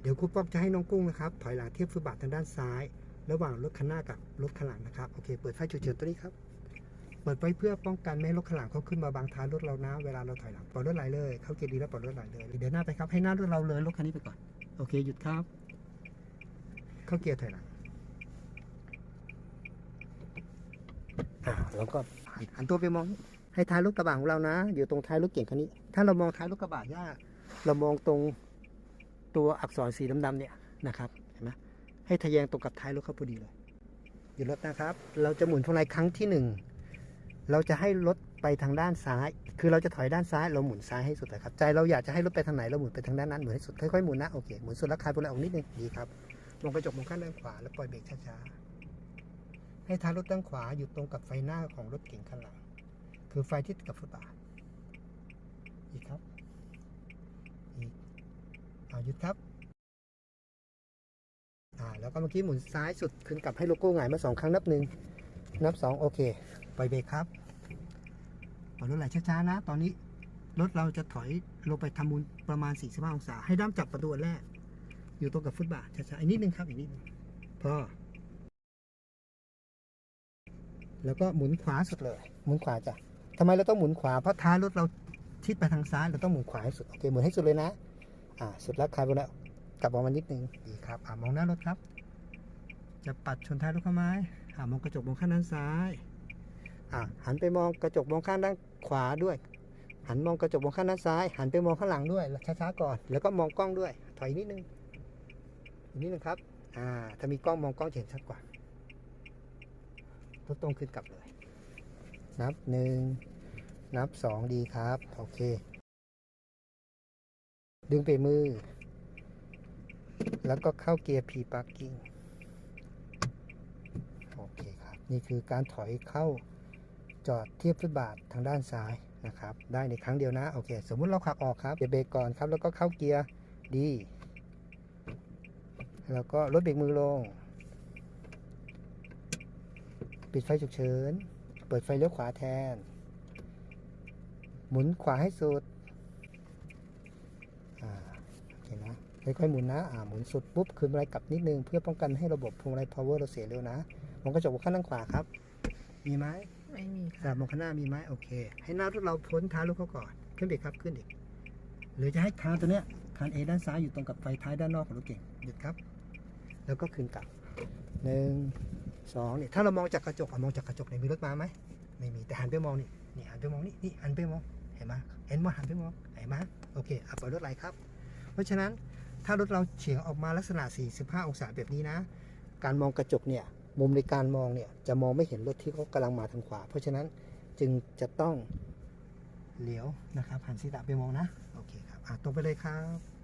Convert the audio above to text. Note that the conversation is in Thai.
เดี๋ยวครูป้อมจะให้น้องกุ้งนะครับถอยหลังเทียบฟุตบาททางด้านซ้าย ระหว่างรถคันหน้ากับรถข้างหลังนะครับโอเคเปิดไฟฉุกเฉินตัวนี้ครับเปิดไว้เพื่อป้องกันไม่ให้รถข้างหลังเขาขึ้นมาบังท้ายรถเรานะเวลาเราถอยหลังปล่อยรถไหลเลยเขาเกียร์ดีแล้วปล่อยรถไหลเลยเดี๋ยวหน้าไปครับให้หน้ารถเราเลยรถคันนี้ไปก่อนโอเคหยุดครับ เข้าเกียร์ถอยหลังอ่าแล้วก็หันหันตัวไปมองให้ท้ายรถกระบะของเรานะ อยู่ตรงท้ายรถเก่งคันนี้ ถ้าเรามองท้ายรถกระบะย่าเรามองตรง ตัวอักษรสีดำๆเนี่ยนะครับเห็นไหมให้ทะแยงตรงกับท้ายรถเขาพอดีเลยหยุดรถนะครับ เราจะหมุนพวงมาลัยครั้งที่หนึ่งเราจะให้รถไปทางด้านซ้าย คือเราจะถอยด้านซ้าย เราหมุนซ้ายให้สุดเลยครับ ใจเราอยากจะให้รถไปทางไหน เราหมุนไปทางด้านนั้นหมุนให้สุด ค่อยๆหมุนนะ โอเค หมุนสุดแล้วคลายพวงมาลัยออกนิดนึง ดีครับ ลงกระจกมองข้างด้านขวา แล้วปล่อยเบรกช้าๆ ให้ท้ายรถด้านขวาอยู่ตรงกับไฟหน้าของรถเก๋งข้างหลัง คือไฟที่ติดกับฟุตบาท อีกครับ เอาหยุดครับอ่าแล้วก็เมื่อกี้หมุนซ้ายสุดคืนกลับให้โลโก้หงายมาสองครั้งนับหนึ่งนับสองโอเคปล่อยเบรกครับปล่อยรถไหลช้าๆนะ ตอนนี้รถเราจะถอยลงไปทำมุนประมาณ45องศา ให้ด้ามจับประตูแรก อยู่ตรงกับฟุตบาทช้าๆอีกนิดนึงครับอีกนิดนึงพอแล้วก็หมุนขวาสุดเลย หมุนขวาจ้ะทำไมเราต้องหมุนขวาเพราะท้ายรถเราชิดไปทางซ้ายเราต้องหมุนขวาให้สุดโอเคหมุนให้สุดเลยนะ อ่าสุดแล้วคลายไปแล้วกลับออกมานิดนึงดีครับอ่ามองหน้ารถครับ จะปัดชนท้ายรถเข้าไหมอ่ามองกระจกมองข้างด้านซ้ายอ่าหันไปมองกระจกมองข้างด้านขวาด้วย หันมองกระจกมองข้างด้านซ้าย หันไปมองข้างหลังด้วยช้าๆก่อน แล้วก็มองกล้องด้วย ถอยอีกนิดนึงอีกนิดนึงครับอ่าถ้ามีกล้องมองกล้องจะเห็นชัดกว่ารถตรงขึ้นกลับเลย นับหนึ่งนับสองดีครับ โอเค ดึงไปมือ แล้วก็เข้าเกียร์ P parking โอเคครับ นี่คือการถอยเข้าจอดเทียบฟุตบาททางด้านซ้ายนะครับ ได้ในครั้งเดียวนะ โอเค สมมุติเราขับออกครับเดี๋ยวเบรกก่อนครับ แล้วก็เข้าเกียร์ดี แล้วก็ลดเบรกมือลง ปิดไฟฉุกเฉิน เปิดไฟเลี้ยวขวาแทน หมุนขวาให้สุด อ่า โอเคนะค่อยๆหมุนนะอ่าหมุนสุดปุ๊บคืนมาลัยกลับนิดนึงเพื่อป้องกันให้ระบบพวงมาลัย power เราเสียเร็วนะมองกระจกข้างด้านขวาครับ มีไหมไม่มีสามมองข้างหน้ามีไหมโอเค ให้หน้ารถเราพ้นท้ายรถเขาก่อนขึ้นเบรกครับขึ้นอีกหรือจะให้คานตัวเนี้ยคานเอด้านซ้ายอยู่ตรงกับไฟท้ายด้านนอกของรถเก่งหยุดครับ แล้วก็คืนกลับหนึ่งสองนี่ถ้าเรามองจากกระจกอะมองจากกระจกเนี่ยมีรถมาไหมไม่มีแต่หันไปมองนี่นี่หันไปมองนี่นี่หันไปมองเห็นไหมเห็นว่าหันไปมองเห็นไหมโอเคอะปล่อยรถไหลครับ เพราะฉะนั้น ถ้ารถเราเฉียงออกมาลักษณะ 45 องศาแบบนี้นะ การมองกระจกเนี่ย มุมในการมองเนี่ยจะมองไม่เห็นรถที่เขากำลังมาทางขวา เพราะฉะนั้นจึงจะต้องเลี้ยวนะครับหันศีรษะไปมองนะ โอเคครับ อะตรงไปเลยครับ